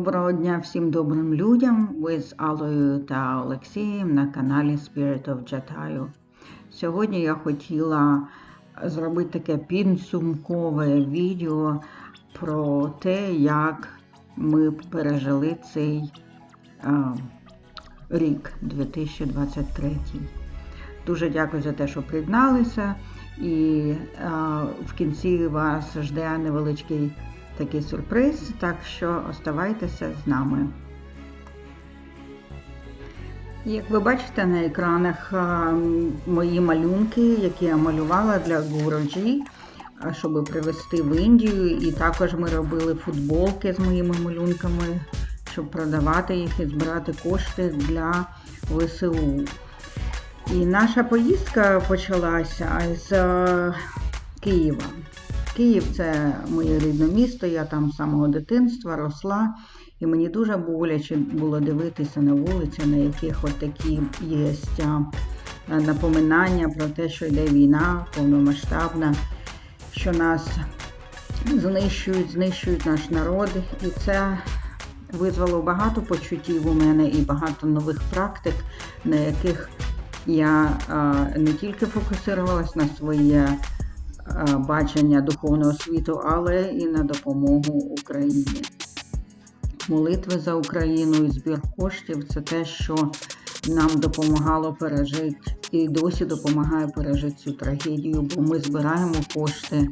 Доброго дня всім добрим людям. Ви з Алою та Олексієм на каналі Spirit of Jatаю. Сьогодні я хотіла зробити таке підсумкове відео про те, як ми пережили цей а, рік 2023. Дуже дякую за те, що приєдналися. І а, в кінці вас жде невеличкий такий сюрприз, так що оставайтеся з нами. Як ви бачите на екранах мої малюнки, які я малювала для Гуроджі, щоб привезти в Індію. І також ми робили футболки з моїми малюнками, щоб продавати їх і збирати кошти для ВСУ. І наша поїздка почалася з Києва. Київ це моє рідне місто, я там з самого дитинства росла, і мені дуже боляче було дивитися на вулиці, на яких от такі є напоминання про те, що йде війна повномасштабна, що нас знищують, знищують наш народ. І це визвало багато почуттів у мене і багато нових практик, на яких я не тільки фокусувалась на своє бачення духовного світу, але і на допомогу Україні. Молитви за Україну і збір коштів це те, що нам допомагало пережити і досі допомагає пережити цю трагедію, бо ми збираємо кошти,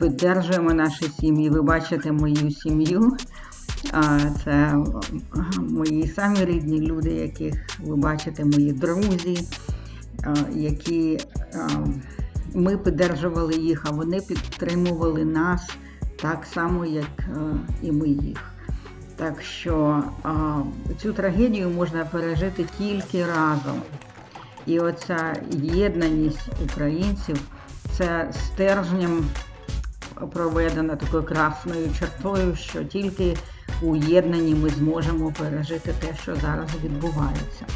підтримуємо наші сім'ї. Ви бачите мою сім'ю. Це мої самі рідні люди, яких ви бачите, мої друзі, які ми підтримували їх, а вони підтримували нас так само, як і ми їх. Так що цю трагедію можна пережити тільки разом. І оця єднаність українців це стержнем проведена такою красною чертою, що тільки у єднанні ми зможемо пережити те, що зараз відбувається.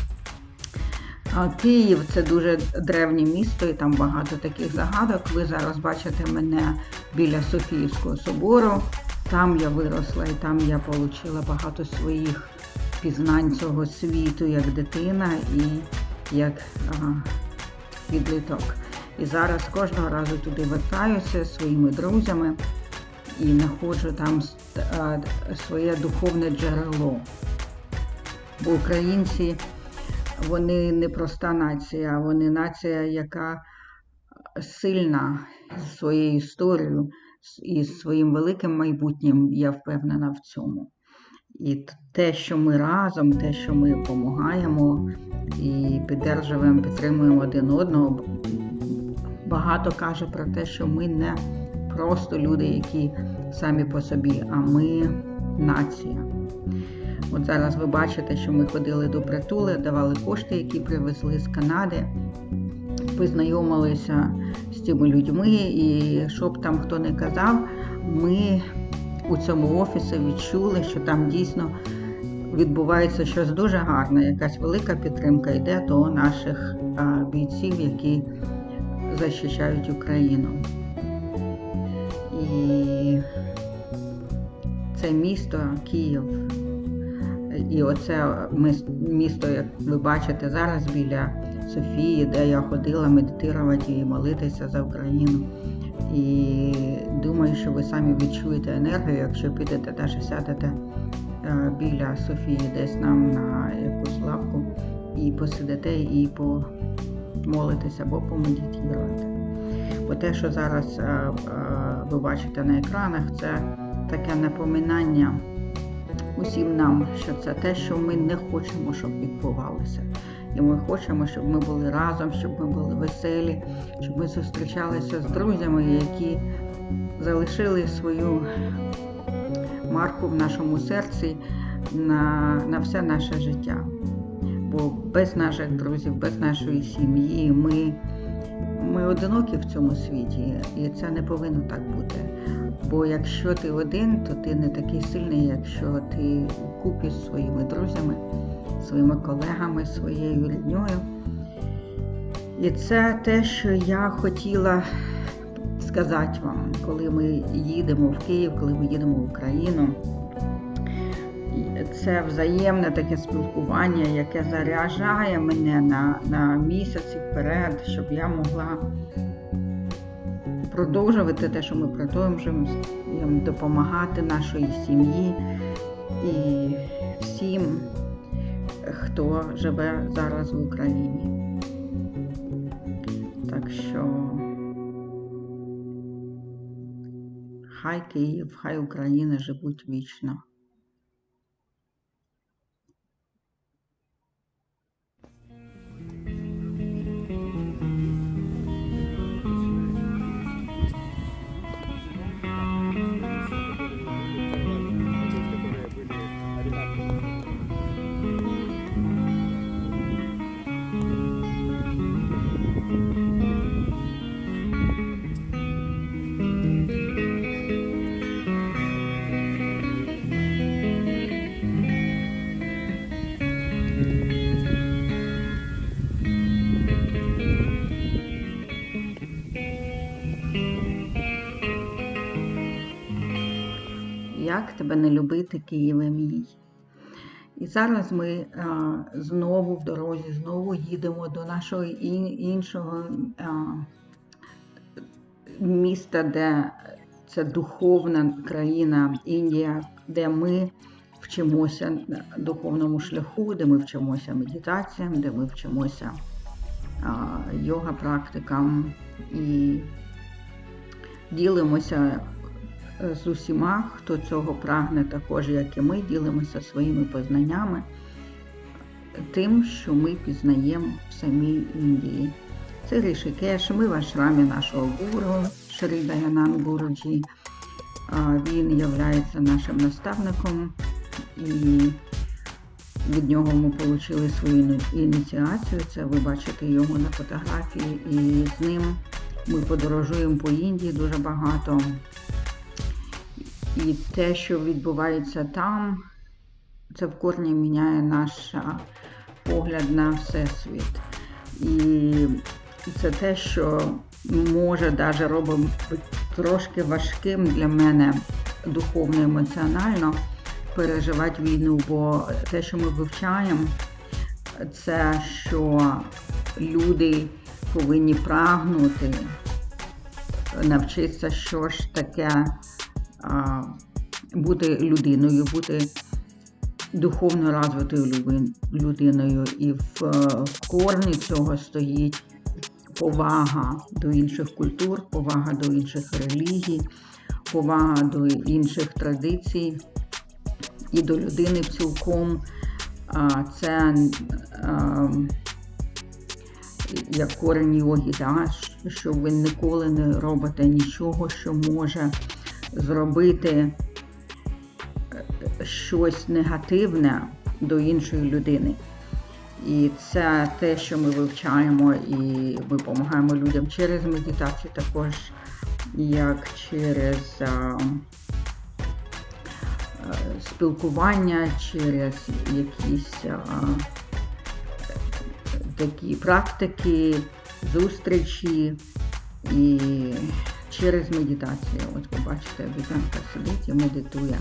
Київ це дуже древнє місто, і там багато таких загадок. Ви зараз бачите мене біля Софіївського собору. Там я виросла і там я отримала багато своїх пізнань цього світу як дитина і як підліток. І зараз кожного разу туди вертаюся своїми друзями і знаходжу там своє духовне джерело. Бо українці, вони не проста нація, вони нація, яка сильна своєю історією і своїм великим майбутнім, я впевнена в цьому. І те, що ми разом, те, що ми допомагаємо і підтримуємо, підтримуємо один одного, багато каже про те, що ми не просто люди, які самі по собі, а ми нація. От зараз ви бачите, що ми ходили до притули, давали кошти, які привезли з Канади, познайомилися з цими людьми, і щоб там хто не казав, ми у цьому офісі відчули, що там дійсно відбувається щось дуже гарне, якась велика підтримка йде до наших бійців, які захищають Україну. І це місто Київ. І оце місто, як ви бачите, зараз біля Софії, де я ходила медитувати і молитися за Україну. І думаю, що ви самі відчуєте енергію, якщо підете навіть сядете біля Софії, десь нам на якусь лавку, і посидите, і помолитеся або помедитувати. Бо те, що зараз ви бачите на екранах, це таке напоминання усім нам, що це те, що ми не хочемо, щоб відбувалося. І ми хочемо, щоб ми були разом, щоб ми були веселі, щоб ми зустрічалися з друзями, які залишили свою марку в нашому серці на, на все наше життя. Бо без наших друзів, без нашої сім'ї ми. Ми одинокі в цьому світі, і це не повинно так бути. Бо якщо ти один, то ти не такий сильний, якщо ти купі з своїми друзями, своїми колегами, своєю рідньою. І це те, що я хотіла сказати вам, коли ми їдемо в Київ, коли ми їдемо в Україну. це взаємне таке спілкування, яке заряджає мене на, на місяці вперед, щоб я могла продовжувати те, що ми продовжуємо, допомагати нашій сім'ї і всім, хто живе зараз в Україні. Так що хай Київ, хай Україна живуть вічно. Тебе не любити, Києве мій? І зараз ми знову в дорозі, знову їдемо до нашого іншого міста, де це духовна країна Індія, де ми вчимося духовному шляху, де ми вчимося медитаціям, де ми вчимося йога практикам і ділимося з усіма, хто цього прагне, також як і ми, ділимося своїми познаннями, тим, що ми пізнаємо в самій Індії. Це Ришикеш, ми в ашрамі нашого гуру, Шрі Даянан Гуруджі. Він є нашим наставником, і від нього ми отримали свою ініціацію. Це ви бачите його на фотографії, і з ним ми подорожуємо по Індії дуже багато. І те, що відбувається там, це в корні міняє наш погляд на Всесвіт. І це те, що може навіть робить трошки важким для мене духовно емоціонально переживати війну, бо те, що ми вивчаємо, це що люди повинні прагнути навчитися, що ж таке бути людиною, бути духовно розвитою людиною. І в, е, в корні цього стоїть повага до інших культур, повага до інших релігій, повага до інших традицій і до людини цілком. Це як корень йоги, да? що ви ніколи не робите нічого, що може зробити е, щось негативне до іншої людини. І це те, що ми вивчаємо, і ми допомагаємо людям через медитацію, також як через а, е, спілкування, через якісь а, такі практики, зустрічі і через медитацію. От ви бачите, дитинка сидить і медитує.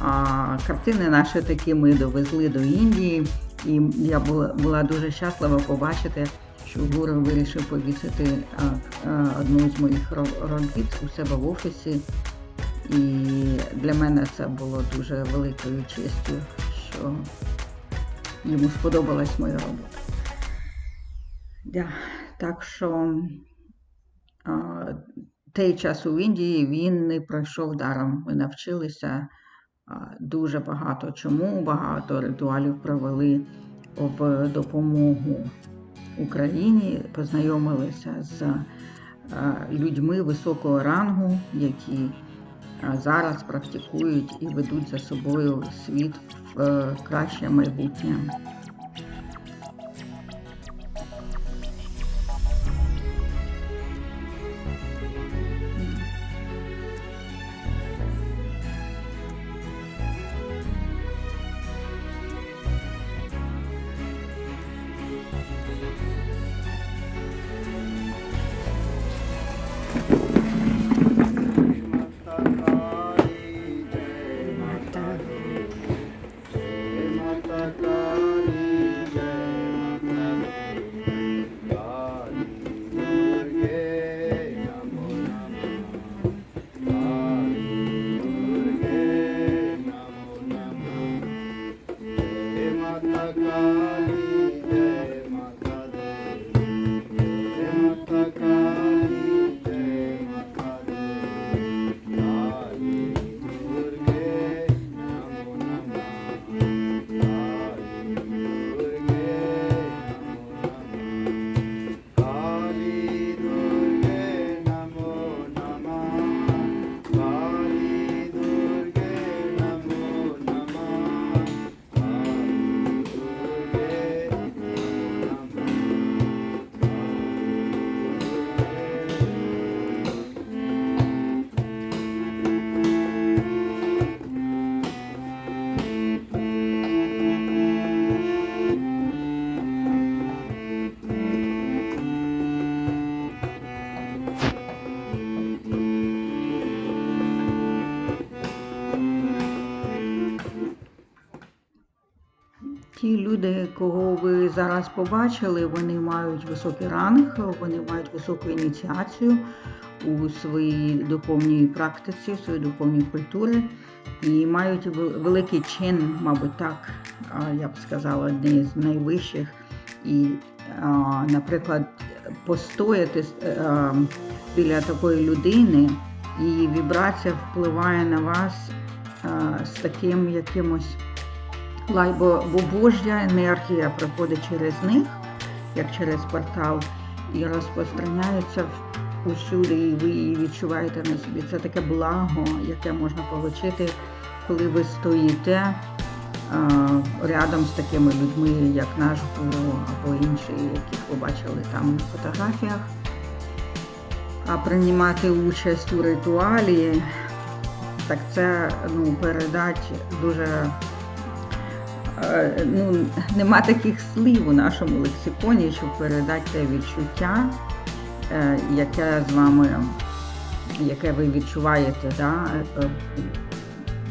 А картини наші такі ми довезли до Індії, і я була, була дуже щаслива побачити, що гуру вирішив повісити а, а, одну з моїх робіт у себе в офісі. І для мене це було дуже великою честю, що йому сподобалась моя робота. Да, так що той час у Індії він не пройшов даром. Ми навчилися дуже багато чому, багато ритуалів провели в допомогу Україні, познайомилися з людьми високого рангу, які зараз практикують і ведуть за собою світ в е, краще майбутнє. Matakali. Ті люди, кого ви зараз побачили, вони мають високий ранг, вони мають високу ініціацію у своїй духовній практиці, у своїй духовній культурі і мають великий чин, мабуть, так, я б сказала, одні з найвищих. І, наприклад, постояти е, біля такої людини, її вібрація впливає на вас з таким якимось лай, бо, бо Божя енергія проходить через них, як через портал, і розпространяється усюди, і ви її відчуваєте на собі. Це таке благо, яке можна отримати, коли ви стоїте рядом з такими людьми, як наш гуру або інші, яких ви бачили там на фотографіях. А приймати участь у ритуалі, так це ну, передати дуже ну, нема таких слів у нашому лексиконі, щоб передати те відчуття, е, яке з вами, яке ви відчуваєте, да? е,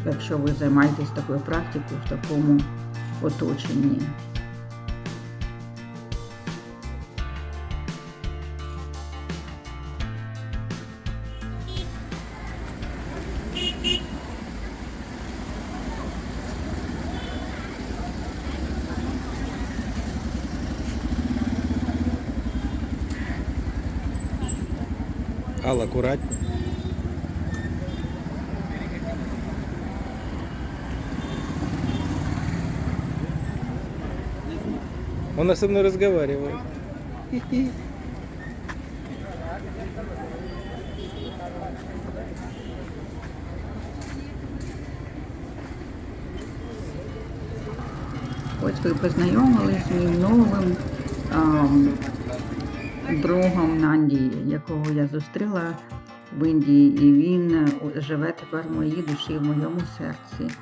якщо ви займаєтесь такою практикою в такому оточенні. Алла, аккуратно. Он со мной разговаривает. Ось ви познайомились з новим другом Нанді, якого я зустріла в Індії, і він е, живе тепер в моїй душі, в моєму серці.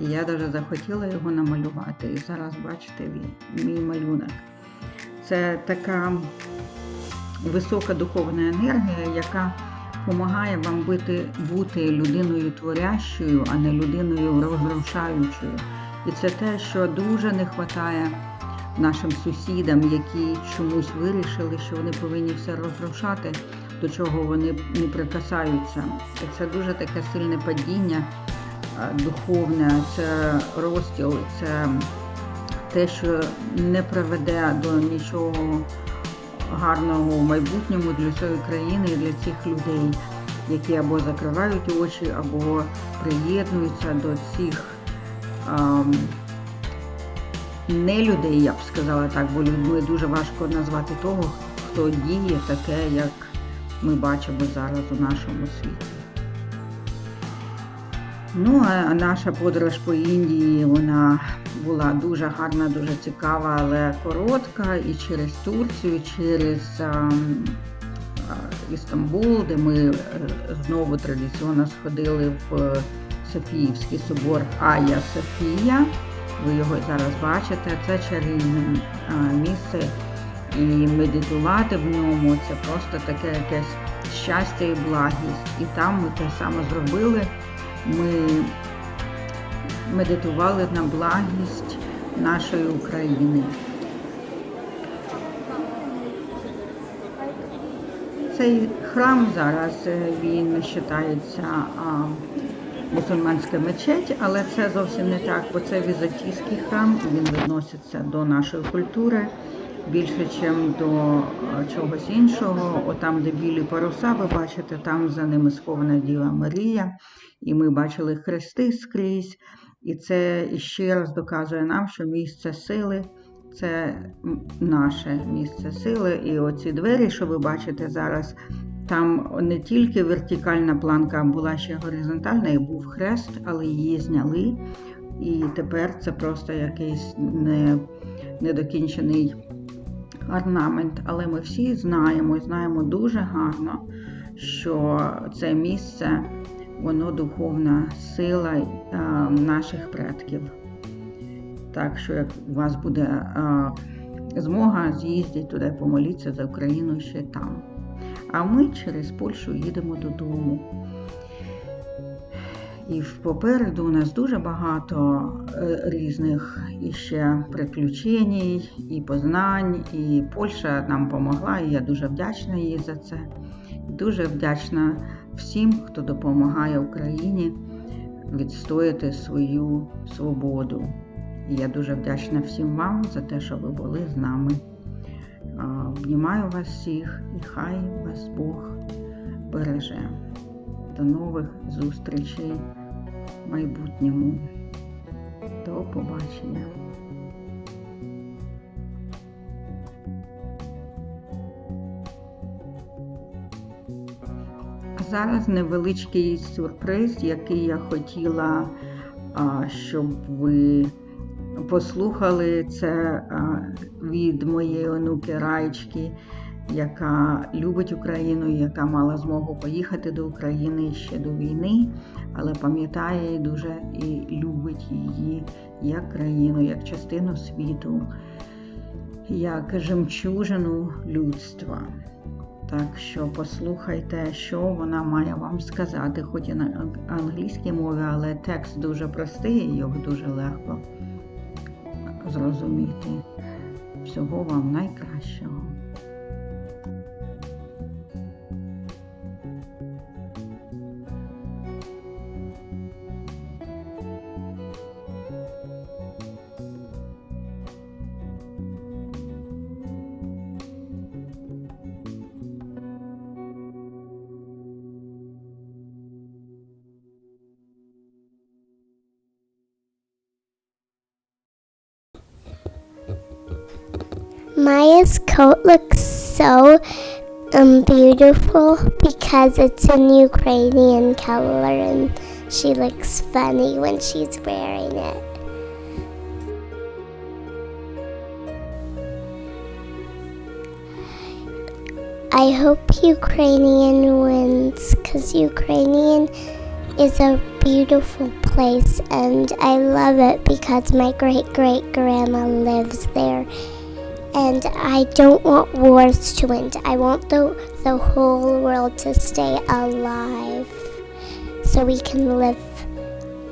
І я дуже захотіла його намалювати. І зараз бачите мій малюнок. Це така висока духовна енергія, яка допомагає вам бути, бути людиною творящою, а не людиною розрушаючою. І це те, що дуже не вистачає нашим сусідам, які чомусь вирішили, що вони повинні все розрушати, до чого вони не прикасаються. Це дуже таке сильне падіння духовне, це розтіл, це те, що не приведе до нічого гарного в майбутньому для цієї країни і для цих людей, які або закривають очі, або приєднуються до цих ам, не людей, я б сказала так, бо людьми дуже важко назвати того, хто діє таке, як ми бачимо зараз у нашому світі. Ну, а наша подорож по Індії вона була дуже гарна, дуже цікава, але коротка. І через Турцію, і через ем, а, Істамбул, де ми е, знову традиційно сходили в е, Софіївський собор Ая Софія. Ви його зараз бачите. Це чарівне місце. І медитувати в ньому це просто таке якесь щастя і благість. І там ми те саме зробили. Ми медитували на благість нашої України. Цей храм зараз е, він вважається мусульманська мечеть, але це зовсім не так, бо це візантійський храм, він відноситься до нашої культури більше, ніж до е, чогось іншого. Отам, де білі паруса, ви бачите, там за ними схована Діва Марія, і ми бачили хрести скрізь. І це ще раз доказує нам, що місце сили це наше місце сили. І оці двері, що ви бачите зараз, там не тільки вертикальна планка, була ще горизонтальна, і був хрест, але її зняли. І тепер це просто якийсь не, недокінчений орнамент. Але ми всі знаємо, і знаємо дуже гарно, що це місце, воно духовна сила е, наших предків. Так що як у вас буде е, змога, з'їздіть туди, помоліться за Україну ще там. А ми через Польщу їдемо додому. І попереду у нас дуже багато е, різних іще приключень і познань. І Польща нам допомогла, і я дуже вдячна їй за це. Дуже вдячна всім, хто допомагає Україні відстояти свою свободу. І я дуже вдячна всім вам за те, що ви були з нами. Обнімаю вас всіх і хай вас Бог береже. До нових зустрічей в майбутньому. До побачення. Зараз невеличкий сюрприз, який я хотіла, щоб ви послухали це від моєї онуки Раєчки, яка любить Україну, яка мала змогу поїхати до України ще до війни, але пам'ятає і дуже і любить її як країну, як частину світу, як жемчужину людства. Так що послухайте, що вона має вам сказати, хоч і на англійській мові, але текст дуже простий, його дуже легко зрозуміти. Всього вам найкращого. Maya's coat looks so um, beautiful because it's in Ukrainian color and she looks funny when she's wearing it. I hope Ukrainian wins because Ukrainian is a beautiful place and I love it because my great great grandma lives there and I don't want wars to end. I want the, the whole world to stay alive so we can live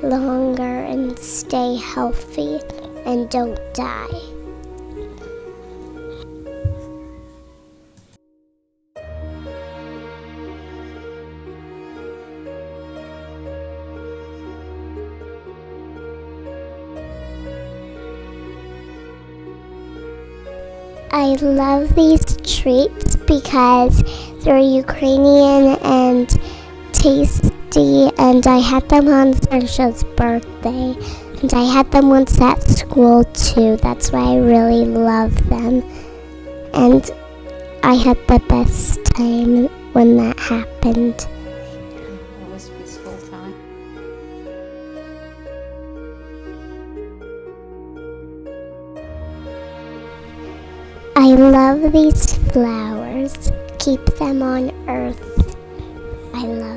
longer and stay healthy and don't die. I love these treats because they're Ukrainian and tasty, and I had them on Sarsha's birthday. And I had them once at school too. That's why I really love them. And I had the best time when that happened. These flowers. Keep them on earth. I love.